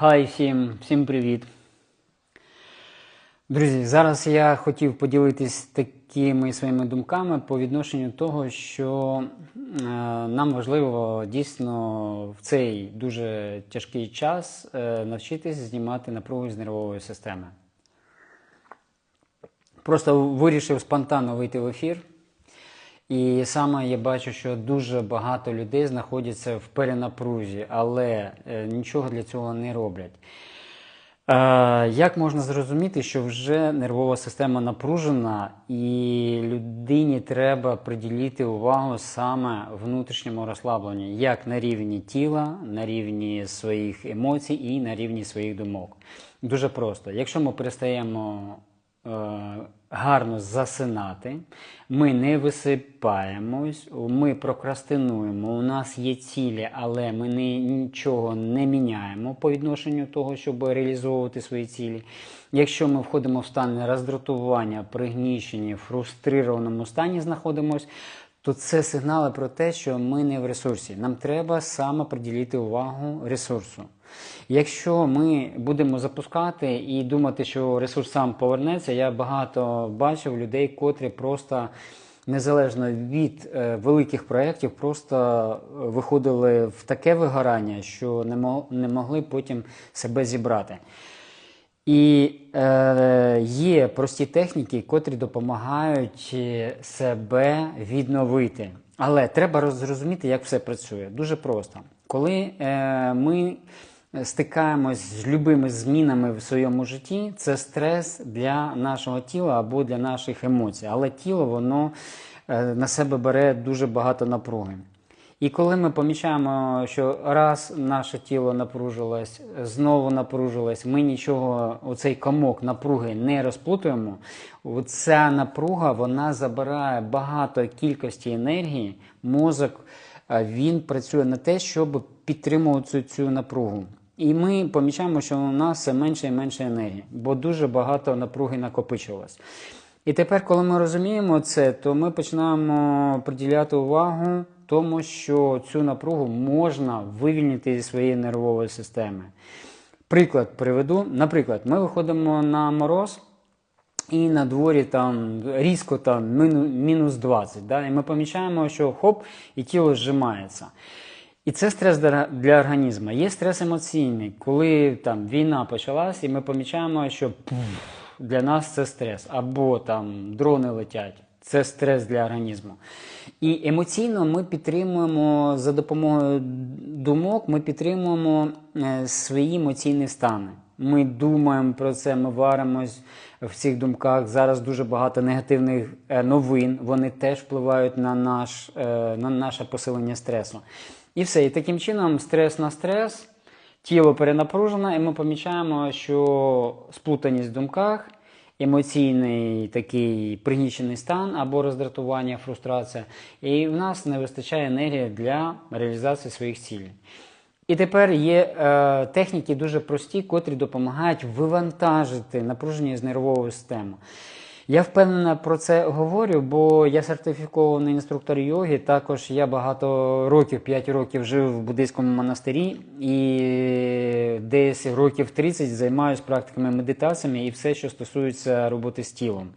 Хай всім, всім привіт. Друзі, зараз я хотів поділитись такими своїми думками по відношенню того, що е, нам важливо дійсно в цей дуже тяжкий час е, навчитись знімати напругу з нервової системи. Просто вирішив спонтанно вийти в ефір. І саме я бачу, що дуже багато людей знаходяться в перенапрузі, але е, нічого для цього не роблять. Е, як можна зрозуміти, що вже нервова система напружена, і людині треба приділити увагу саме внутрішньому розслабленню, як на рівні тіла, на рівні своїх емоцій і на рівні своїх думок. Дуже просто. Якщо ми перестаємо гарно засинати, ми не висипаємось, ми прокрастинуємо, у нас є цілі, але ми не, нічого не міняємо по відношенню того, щоб реалізовувати свої цілі. Якщо ми входимо в стан роздратування, пригнічені, фрустрированому стані знаходимося, то це сигнали про те, що ми не в ресурсі. Нам треба саме приділити увагу ресурсу. Якщо ми будемо запускати і думати, що ресурс сам повернеться, я багато бачив людей, котрі просто незалежно від е, великих проєктів, просто виходили в таке вигорання, що не могли потім себе зібрати. І е, є прості техніки, котрі допомагають е, себе відновити. Але треба зрозуміти, як все працює. Дуже просто. Коли е, ми стикаємось з любими змінами в своєму житті, це стрес для нашого тіла або для наших емоцій. Але тіло воно е, на себе бере дуже багато напруги. І коли ми помічаємо, що раз наше тіло напружилось, знову напружилось, ми нічого, оцей комок напруги не розплутуємо, ця напруга вона забирає багато кількості енергії, мозок він працює на те, щоб підтримувати цю, цю напругу. І ми помічаємо, що у нас все менше і менше енергії, бо дуже багато напруги накопичилось. І тепер, коли ми розуміємо це, то ми починаємо приділяти увагу тому, що цю напругу можна вивільнити зі своєї нервової системи. Приклад приведу. Наприклад, ми виходимо на мороз. І на дворі там різко там мінус 20, да? і ми помічаємо, що хоп, і тіло зжимається. І це стрес для, організму. Є стрес емоційний, коли там війна почалась, і ми помічаємо, що для нас це стрес, або там дрони летять. Це стрес для організму. І емоційно ми підтримуємо за допомогою думок, ми підтримуємо е, свої емоційні стани. Ми думаємо про це, ми варимось в цих думках. Зараз дуже багато негативних е, новин. Вони теж впливають на, наш, е, на наше посилення стресу. І все. І таким чином, стрес на стрес, тіло перенапружене, і ми помічаємо, що сплутаність в думках, емоційний такий пригнічений стан або роздратування, фрустрація, і в нас не вистачає енергії для реалізації своїх цілей. І тепер є е, техніки дуже прості, котрі допомагають вивантажити напруження з нервової системи. Я впевнена про це говорю, бо я сертифікований інструктор йоги. Також я багато років, 5 років жив в буддийському монастирі і десь років 30 займаюся практиками медитаціями і все, що стосується роботи з тілом.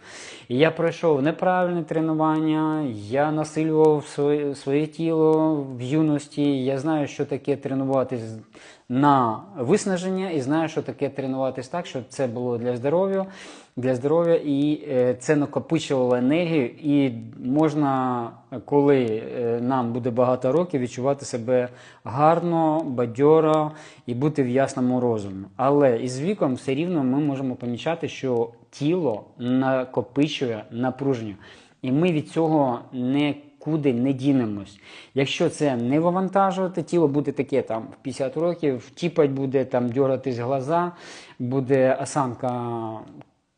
Я пройшов неправильне тренування, я насилював своє, своє тіло в юності. Я знаю, що таке тренуватись на виснаження, і знаю, що таке тренуватись так, щоб це було для здоров'я, для здоров'я, і е, це накопичувало енергію. І можна, коли е, нам буде багато років, відчувати себе гарно, бадьоро і бути в ясному розумі. Але із віком все рівно ми можемо помічати, що тіло накопичує напруження, і ми від цього не Куди не дінемось. Якщо це не вивантажувати, тіло буде таке там в 50 років, тіпать буде там дьоратись глаза, буде осанка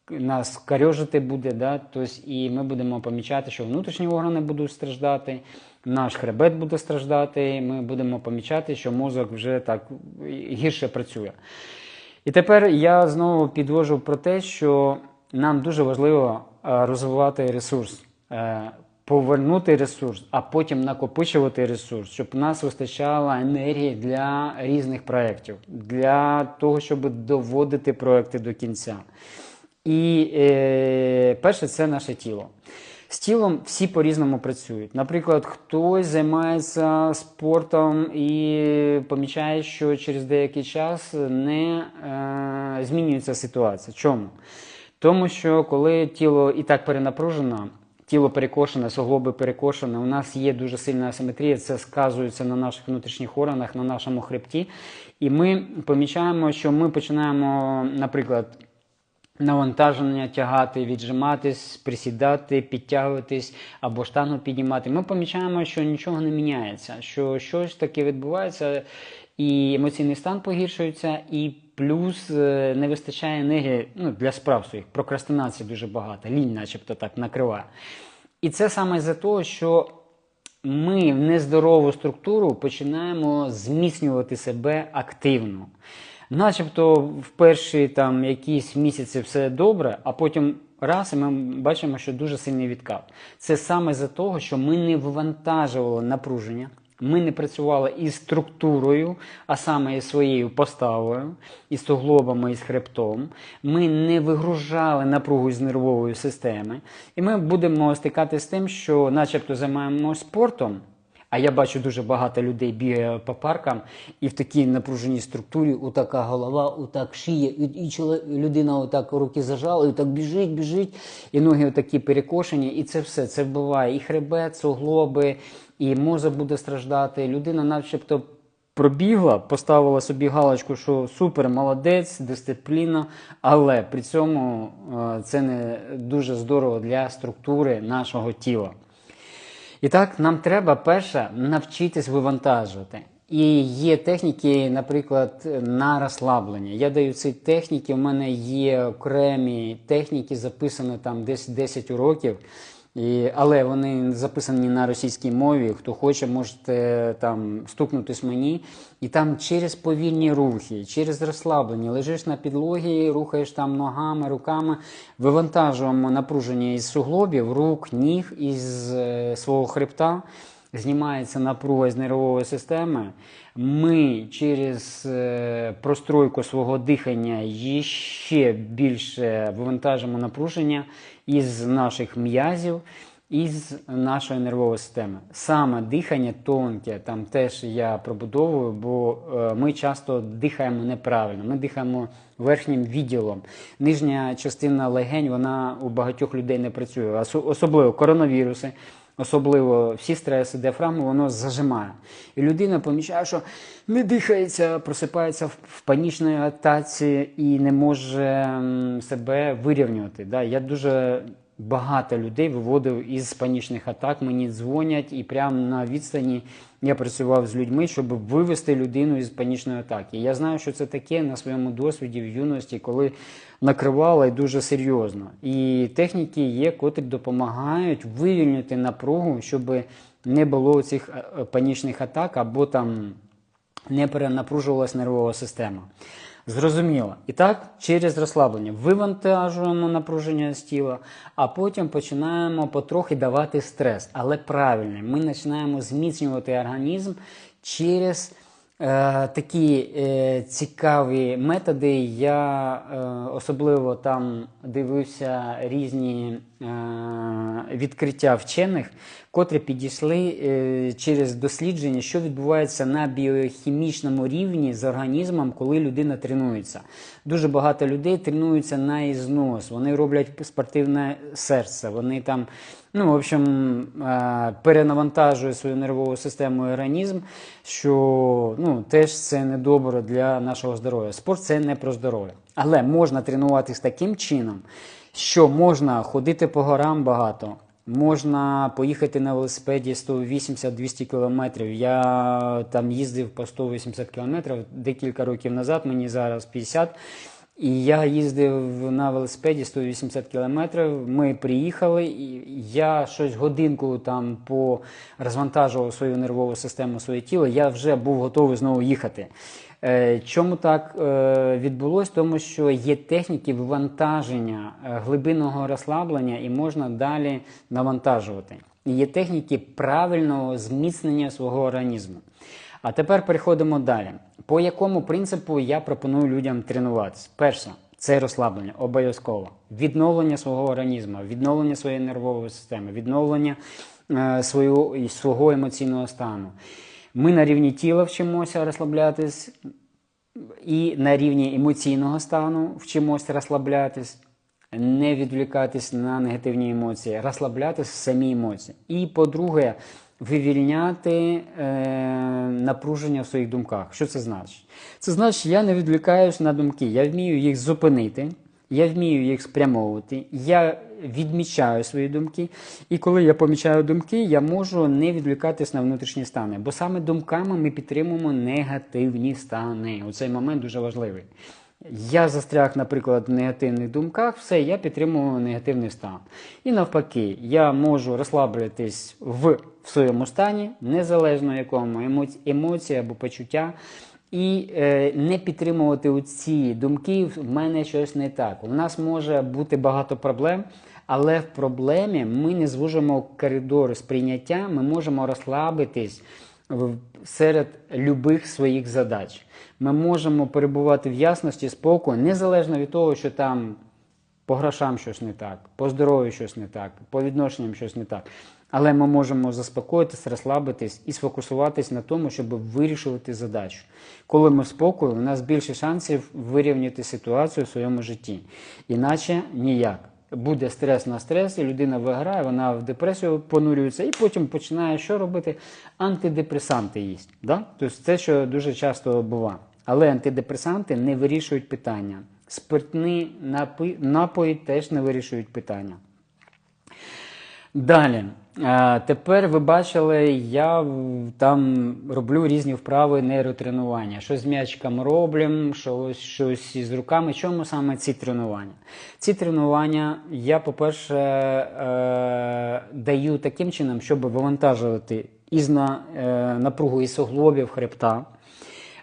нас карьожити буде, да? тобто, і ми будемо помічати, що внутрішні органи будуть страждати, наш хребет буде страждати, ми будемо помічати, що мозок вже так гірше працює. І тепер я знову підвожу про те, що нам дуже важливо е, розвивати ресурс. Е, повернути ресурс, а потім накопичувати ресурс, щоб у нас вистачало енергії для різних проєктів, для того, щоб доводити проекти до кінця. І е, перше, це наше тіло. З тілом всі по-різному працюють. Наприклад, хтось займається спортом і помічає, що через деякий час не е, змінюється ситуація. Чому? Тому що коли тіло і так перенапружено, тіло перекошене, суглоби перекошені, у нас є дуже сильна асиметрія, це сказується на наших внутрішніх органах, на нашому хребті. І ми помічаємо, що ми починаємо, наприклад, навантаження тягати, віджиматись, присідати, підтягуватись або штангу піднімати. Ми помічаємо, що нічого не міняється, що щось таке відбувається, і емоційний стан погіршується, і плюс е, не вистачає енергії ну, для справ своїх. Прокрастинації дуже багато, лінь, начебто так накриває. І це саме за того, що ми в нездорову структуру починаємо зміцнювати себе активно. Начебто в перші там якісь місяці все добре, а потім раз і ми бачимо, що дуже сильний відкат. Це саме за того, що ми не вивантажували напруження. Ми не працювали із структурою, а саме із своєю поставою, із суглобами, із хребтом. Ми не вигружали напругу з нервової системи. І ми будемо стикатися з тим, що, начебто, займаємося спортом. А я бачу дуже багато людей бігає по паркам, і в такій напруженій структурі отака голова, отак шиє, і, і чоло- людина отак руки зажала, і так біжить, біжить, і ноги отакі перекошені, і це все. Це вбиває і хребет, суглоби, і мозок буде страждати. Людина, начебто, пробігла, поставила собі галочку, що супер, молодець, дисципліна, але при цьому е, це не дуже здорово для структури нашого тіла. І так, нам треба перше навчитись вивантажувати. І є техніки, наприклад, на розслаблення. Я даю ці техніки, У мене є окремі техніки, записані там десь 10 уроків. І, але вони записані на російській мові. Хто хоче, можете там стукнутись мені. І там через повільні рухи, через розслаблення, лежиш на підлогі, рухаєш там ногами, руками, вивантажуємо напруження із суглобів, рук, ніг, із е, свого хребта. Знімається напруга з нервової системи. Ми через е, простройку свого дихання і ще більше вивантажимо напруження із наших м'язів, із нашої нервової системи. Саме дихання тонке, там теж я пробудовую, бо е, ми часто дихаємо неправильно. Ми дихаємо верхнім відділом. Нижня частина легень вона у багатьох людей не працює, Осо- особливо коронавіруси. Особливо всі стреси, діафрагму, воно зажимає. І людина помічає, що не дихається, просипається в, панічній атаці і не може себе вирівнювати. Да? Я дуже багато людей виводив із панічних атак, мені дзвонять, і прямо на відстані я працював з людьми, щоб вивести людину із панічної атаки. Я знаю, що це таке на своєму досвіді в юності, коли накривало і дуже серйозно. І техніки є, котрі допомагають вивільнити напругу, щоб не було цих е, панічних атак або там не перенапружувалась нервова система. Зрозуміло. І так, через розслаблення вивантажуємо напруження з тіла, а потім починаємо потрохи давати стрес, але правильний. Ми починаємо зміцнювати організм через е, такі е, цікаві методи. Я е, особливо там дивився різні е, відкриття вчених, котрі підійшли е, через дослідження, що відбувається на біохімічному рівні з організмом, коли людина тренується. Дуже багато людей тренуються на ізнос, вони роблять спортивне серце, вони там, ну, в общем, е, перенавантажують свою нервову систему і організм, що ну, теж це недобре для нашого здоров'я. Спорт це не про здоров'я. Але можна тренуватись таким чином, що можна ходити по горам багато. Можна поїхати на велосипеді 180-200 кілометрів. Я там їздив по 180 кілометрів декілька років назад, мені зараз 50. І я їздив на велосипеді 180 кілометрів. Ми приїхали, і я щось годинку там по розвантажував свою нервову систему, своє тіло. Я вже був готовий знову їхати. Е, Чому так е, відбулось? Тому що є техніки вивантаження е, глибинного розслаблення і можна далі навантажувати. і є техніки правильного зміцнення свого організму. А тепер переходимо далі. По якому принципу я пропоную людям тренуватися? Перше, це розслаблення, обов'язково. Відновлення свого організму, відновлення своєї нервової системи, відновлення е, свого, свого емоційного стану. Ми на рівні тіла вчимося розслаблятись, і на рівні емоційного стану вчимося розслаблятись, не відвлікатись на негативні емоції, розслаблятись в самі емоції. І, по-друге, вивільняти е, напруження в своїх думках. Що це значить? Це значить, я не відвлікаюсь на думки, я вмію їх зупинити. Я вмію їх спрямовувати, я відмічаю свої думки, і коли я помічаю думки, я можу не відвлікатись на внутрішні стани. Бо саме думками ми підтримуємо негативні стани. У цей момент дуже важливий. Я застряг, наприклад, в негативних думках, все, я підтримую негативний стан. І навпаки, я можу розслаблюватись в, в своєму стані, незалежно якому емоці- емоції або почуття. І е, не підтримувати ці думки, в мене щось не так. У нас може бути багато проблем, але в проблемі ми не звужимо коридор сприйняття, ми можемо розслабитись серед любих своїх задач. Ми можемо перебувати в ясності, спокою, незалежно від того, що там по грошам щось не так, по здоров'ю щось не так, по відношенням щось не так. Але ми можемо заспокоїтись, розслабитись і сфокусуватись на тому, щоб вирішувати задачу. Коли ми в спокою, у нас більше шансів вирівняти ситуацію в своєму житті. Іначе ніяк. Буде стрес на стрес, і людина виграє, вона в депресію понурюється і потім починає що робити? Антидепресанти їсть. Да? Тобто це, що дуже часто буває. Але антидепресанти не вирішують питання. Спиртні напої теж не вирішують питання. Далі. Тепер ви бачили, я там роблю різні вправи нейротренування. Щось з м'ячиком роблю, щось, щось із руками. Чому саме ці тренування? Ці тренування я, по-перше, е, даю таким чином, щоб вивантажувати із е, напругу із суглобів хребта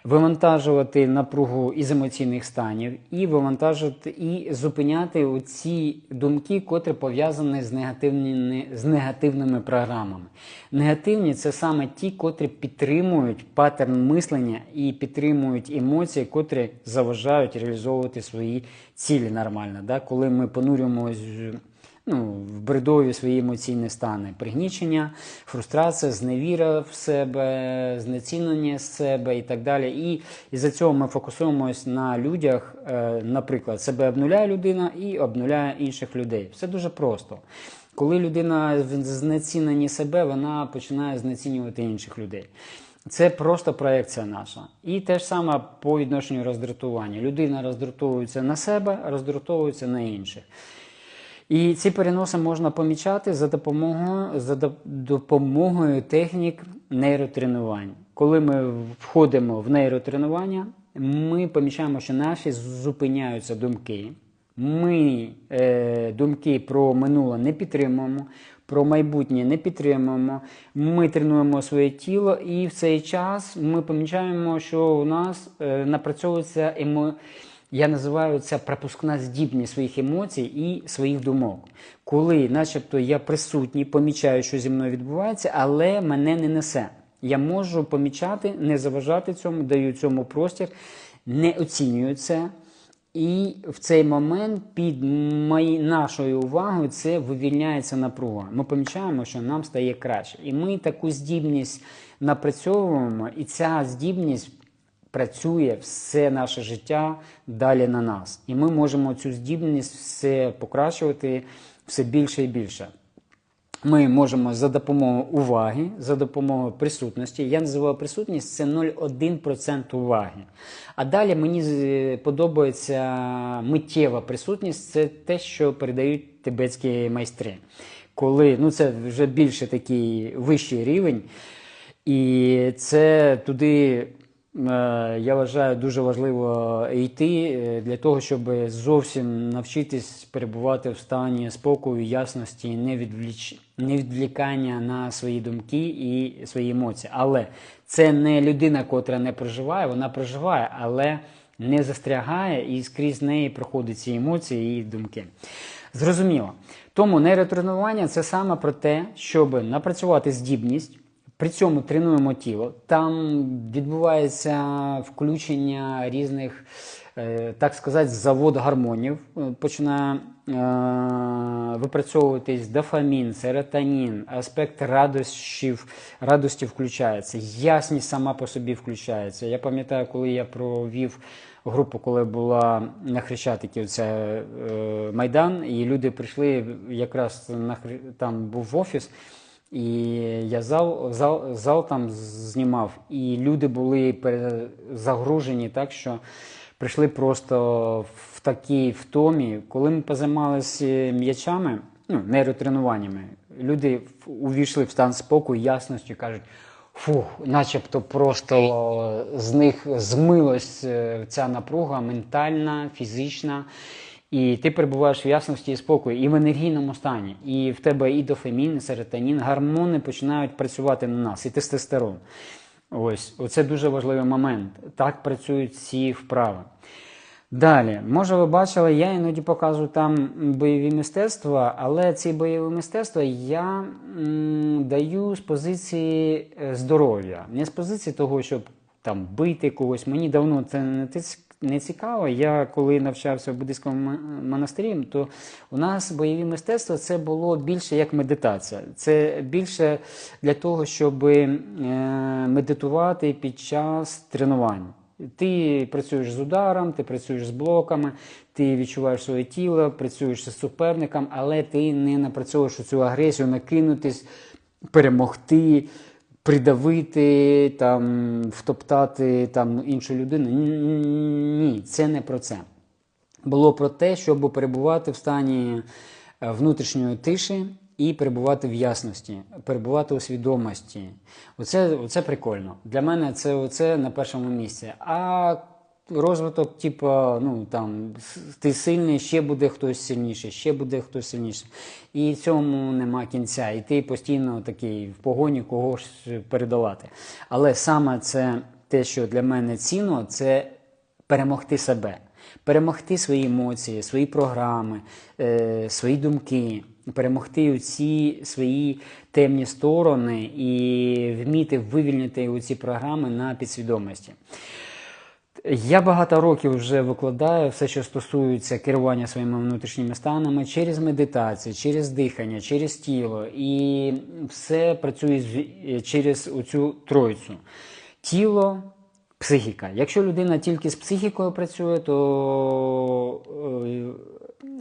вивантажувати напругу із емоційних станів, і вивантажувати і зупиняти оці думки, котрі пов'язані з негативними, з негативними програмами. Негативні це саме ті, котрі підтримують паттерн мислення і підтримують емоції, котрі заважають реалізовувати свої цілі нормально. Да? Коли ми понурюємось ну, в бредові свої емоційні стани. Пригнічення, фрустрація, зневіра в себе, знецінення з себе і так далі. І із-за цього ми фокусуємось на людях, е, наприклад, себе обнуляє людина і обнуляє інших людей. Все дуже просто. Коли людина в знеціненні себе, вона починає знецінювати інших людей. Це просто проекція наша. І те ж саме по відношенню роздратування. Людина роздратовується на себе, роздратовується на інших. І ці переноси можна помічати за допомогою, за допомогою технік нейротренувань. Коли ми входимо в нейротренування, ми помічаємо, що наші зупиняються думки. Ми е, думки про минуле не підтримуємо, про майбутнє не підтримуємо. Ми тренуємо своє тіло, і в цей час ми помічаємо, що у нас е, напрацьовується емо... Я називаю це пропускна здібність своїх емоцій і своїх думок. Коли, начебто, я присутній, помічаю, що зі мною відбувається, але мене не несе. Я можу помічати, не заважати цьому, даю цьому простір, не оцінюю це. І в цей момент під мої, нашою увагою це вивільняється напруга. Ми помічаємо, що нам стає краще. І ми таку здібність напрацьовуємо, і ця здібність працює все наше життя далі на нас. І ми можемо цю здібність все покращувати все більше і більше. Ми можемо за допомогою уваги, за допомогою присутності. Я називаю присутність це 0,1% уваги. А далі мені подобається миттєва присутність це те, що передають тибетські майстри. Коли ну це вже більше такий вищий рівень, і це туди. Е, Я вважаю дуже важливо йти е, для того, щоб зовсім навчитись перебувати в стані спокою, ясності, не відвліч... не відвлікання на свої думки і свої емоції. Але це не людина, котра не проживає, вона проживає, але не застрягає і скрізь неї проходять ці емоції і думки. Зрозуміло. Тому нейротренування це саме про те, щоб напрацювати здібність. При цьому тренуємо тіло. Там відбувається включення різних, е, так сказати, завод гормонів. Е, Починає е, випрацьовуватись дофамін, серотонін, аспект радощів, радості включається, ясність сама по собі включається. Я пам'ятаю, коли я провів групу, коли була на Хрещатикі Майдан, і люди прийшли якраз на там був офіс. І я зал, зал, зал там знімав, і люди були загружені так, що прийшли просто в такій втомі. Коли ми позаймалися м'ячами, ну, нейротренуваннями, люди увійшли в стан спокою, ясності, кажуть, фух, начебто просто з них змилась е, ця напруга ментальна, фізична. І ти перебуваєш в ясності і спокої, і в енергійному стані. І в тебе і дофамін, і серотонін, гормони починають працювати на нас, і тестостерон. Ось, оце дуже важливий момент. Так працюють ці вправи. Далі, може, ви бачили, я іноді показую там бойові мистецтва, але ці бойові мистецтва я м, даю з позиції е, здоров'я, не з позиції того, щоб там бити когось. Мені давно це не не цікаво. Я коли навчався в буддийському монастирі, то у нас бойові мистецтва це було більше як медитація. Це більше для того, щоб е, медитувати під час тренувань. Ти працюєш з ударом, ти працюєш з блоками, ти відчуваєш своє тіло, працюєш з суперником, але ти не напрацьовуєш цю агресію, накинутись, перемогти, придавити, там, втоптати там, іншу людину. Ні, це не про це. Було про те, щоб перебувати в стані е, внутрішньої тиші і перебувати в ясності, перебувати у свідомості. Оце, оце прикольно. Для мене це оце на першому місці. А розвиток, типу, ну там ти сильний, ще буде хтось сильніший, ще буде хтось сильніший. І цьому нема кінця. І ти постійно такий в погоні когось передавати. Але саме це те, що для мене цінно, це перемогти себе, перемогти свої емоції, свої програми, е, свої думки, перемогти ці свої темні сторони і вміти вивільнити ці програми на підсвідомості. Я багато років вже викладаю все, що стосується керування своїми внутрішніми станами через медитацію, через дихання, через тіло. І все працює через оцю тройцю. Тіло, психіка. Якщо людина тільки з психікою працює, то, е,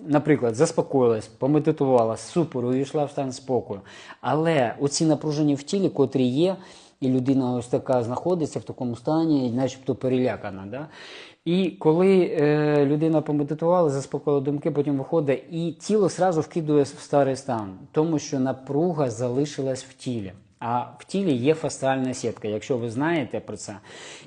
наприклад, заспокоїлась, помедитувала, супер, увійшла в стан спокою. Але оці напруження в тілі, котрі є, і людина ось така знаходиться в такому стані, і начебто перелякана. Да? І коли е, людина помедитувала, заспокоїла думки, потім виходить, і тіло сразу вкидує в старий стан, тому що напруга залишилась в тілі. А в тілі є фасціальна сітка, якщо ви знаєте про це.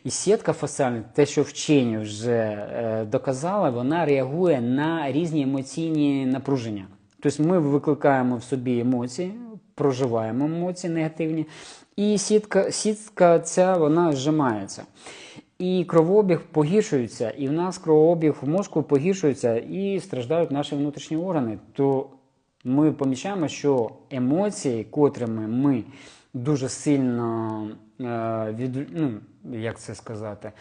І сітка фасціальна, те, що вчені вже е, доказали, вона реагує на різні емоційні напруження. Тобто ми викликаємо в собі емоції, проживаємо емоції негативні, і сітка, сітка ця вона зжимається. І кровообіг погіршується, і в нас кровообіг в мозку погіршується, і страждають наші внутрішні органи. То ми помічаємо, що емоції, котрими ми дуже сильно е, від, ну, як це сказати,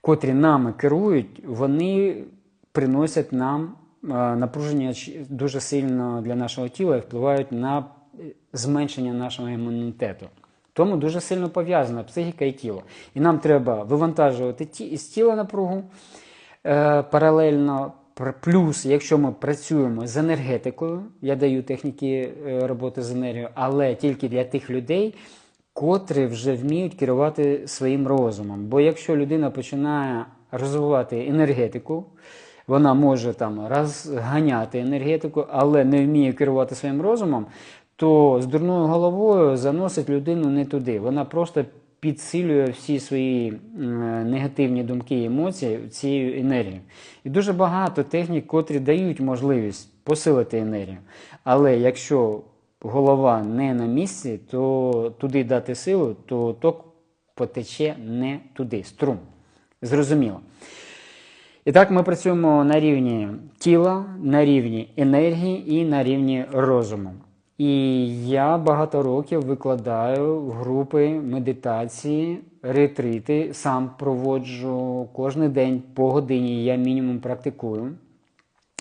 котрі нами керують, вони приносять нам е, напруження дуже сильно для нашого тіла і впливають на е, зменшення нашого імунітету. Тому дуже сильно пов'язана психіка і тіло. І нам треба вивантажувати ті, з тіла напругу е, паралельно. Плюс, якщо ми працюємо з енергетикою, я даю техніки е, роботи з енергією, але тільки для тих людей, котрі вже вміють керувати своїм розумом. Бо якщо людина починає розвивати енергетику, вона може там розганяти енергетику, але не вміє керувати своїм розумом, то з дурною головою заносить людину не туди. Вона просто підсилює всі свої негативні думки і емоції цією енергією. І дуже багато технік, котрі дають можливість посилити енергію. Але якщо голова не на місці, то туди дати силу, то ток потече не туди, струм. Зрозуміло. І так ми працюємо на рівні тіла, на рівні енергії і на рівні розуму. І я багато років викладаю групи медитації, ретрити, сам проводжу кожен день по годині, я мінімум практикую.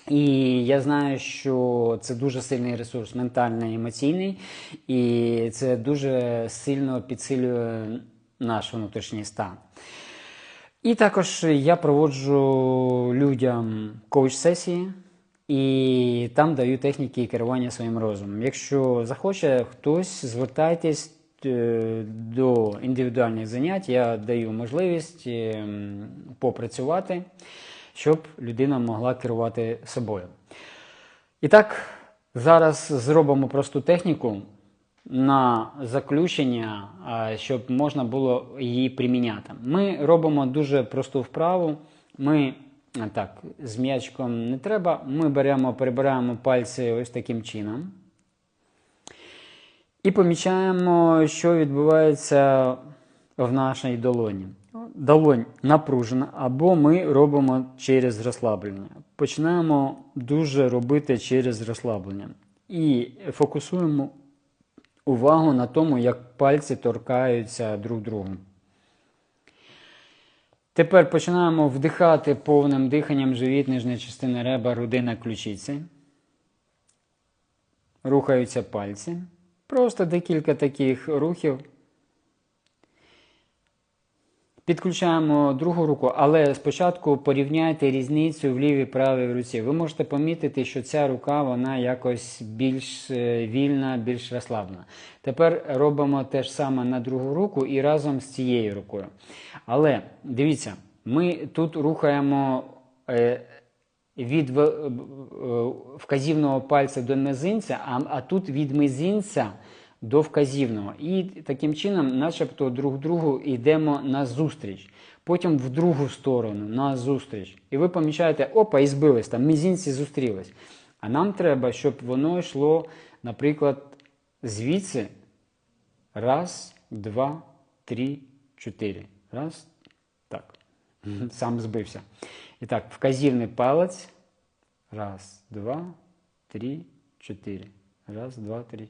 І я знаю, що це дуже сильний ресурс, ментальний, емоційний, і це дуже сильно підсилює наш внутрішній стан. І також я проводжу людям коуч-сесії і там даю техніки керування своїм розумом. Якщо захоче хтось, звертайтесь е, до індивідуальних занять, я даю можливість е, попрацювати, щоб людина могла керувати собою. І так, зараз зробимо просту техніку на заключення, щоб можна було її приміняти. Ми робимо дуже просту вправу. Ми так, з м'ячком не треба. Ми беремо, перебираємо пальці ось таким чином. І помічаємо, що відбувається в нашій долоні. Долонь напружена, або ми робимо через розслаблення. Починаємо дуже робити через розслаблення. І фокусуємо увагу на тому, як пальці торкаються друг другу. Тепер починаємо вдихати повним диханням живіт, нижня частина реба, грудина ключиці. Рухаються пальці. Просто декілька таких рухів. Підключаємо другу руку, але спочатку порівняйте різницю в лівій правій руці. Ви можете помітити, що ця рука вона якось більш е, вільна, більш розслаблена. Тепер робимо те ж саме на другу руку і разом з цією рукою. Але дивіться, ми тут рухаємо е, від е, вказівного пальця до мизинця, а тут від мизинця до вказівного. І таким чином, начебто, друг другу йдемо на зустріч. Потім в другу сторону на зустріч. І ви помічаєте, опа, і збились, там мізинці зустрілись. А нам треба, щоб воно йшло, наприклад, звідси. Раз, два, три, чотири. Раз. Так. Сам збився. І так, вказівний палець. Раз, два, три, чотири. Раз, два, три.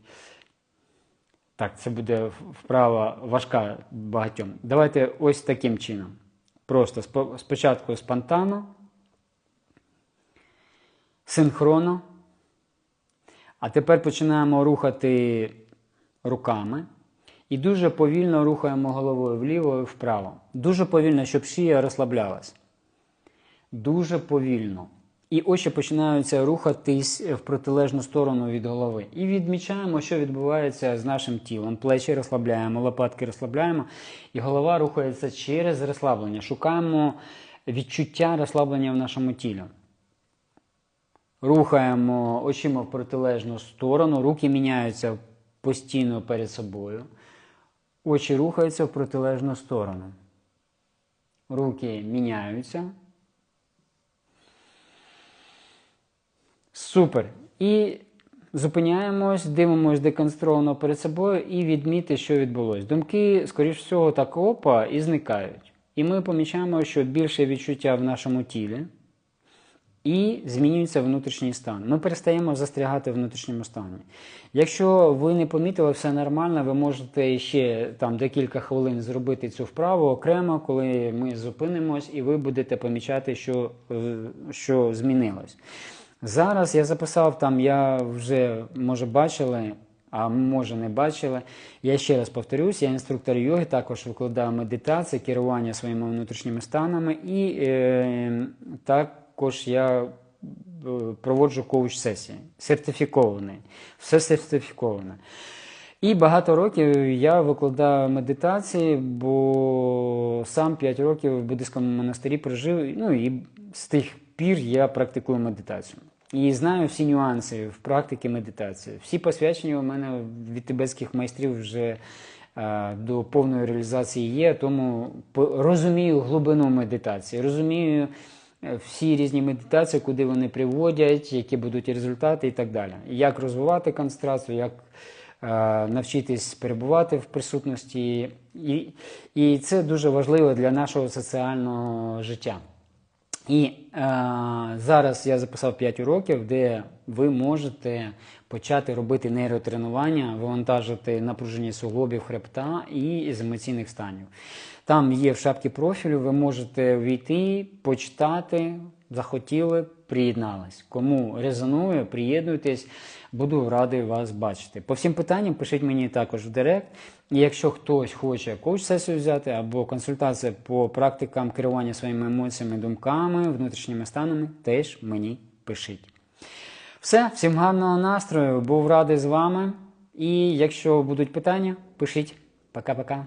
Так, це буде вправа важка багатьом. Давайте ось таким чином. Просто спочатку спонтанно, синхронно. А тепер починаємо рухати руками. І дуже повільно рухаємо головою вліво і вправо. Дуже повільно, щоб шия розслаблялась. Дуже повільно. І очі починаються рухатись в протилежну сторону від голови. І відмічаємо, що відбувається з нашим тілом. Плечі розслабляємо, лопатки розслабляємо, і голова рухається через розслаблення. Шукаємо відчуття розслаблення в нашому тілі. Рухаємо очима в протилежну сторону, руки міняються постійно перед собою. Очі рухаються в протилежну сторону. Руки міняються. Супер. І зупиняємось, дивимось деконструовано перед собою і відміти, що відбулось. Думки, скоріш всього, так опа і зникають. І ми помічаємо, що більше відчуття в нашому тілі і змінюється внутрішній стан. Ми перестаємо застрягати в внутрішньому стані. Якщо ви не помітили, все нормально, ви можете ще там декілька хвилин зробити цю вправу окремо, коли ми зупинимось, і ви будете помічати, що, що змінилось. Зараз я записав там, я вже може бачили, а може не бачили. Я ще раз повторюсь, я інструктор йоги, також викладаю медитацію, керування своїми внутрішніми станами, і е, також я е, проводжу коуч-сесії, сертифікований, все сертифіковане. І багато років я викладаю медитації, бо сам 5 років в буддийському монастирі прожив, ну і з тих пір я практикую медитацію. І знаю всі нюанси в практиці медитації. Всі посвячення у мене від тибетських майстрів вже е, до повної реалізації є, тому розумію глибину медитації, розумію е, всі різні медитації, куди вони приводять, які будуть результати і так далі. Як розвивати концентрацію, як е, навчитись перебувати в присутності. І, і це дуже важливо для нашого соціального життя. І е, зараз я записав 5 уроків, де ви можете почати робити нейротренування, вивантажити напруження суглобів хребта і з емоційних станів. Там є в шапці профілю, ви можете війти, почитати, захотіли, приєднались. Кому резонує, приєднуйтесь, буду радий вас бачити. По всім питанням пишіть мені також в директ. І якщо хтось хоче коуч-сесію взяти або консультацію по практикам керування своїми емоціями, думками, внутрішніми станами, теж мені пишіть. Все, всім гарного настрою, був радий з вами. І якщо будуть питання, пишіть. Пока-пока.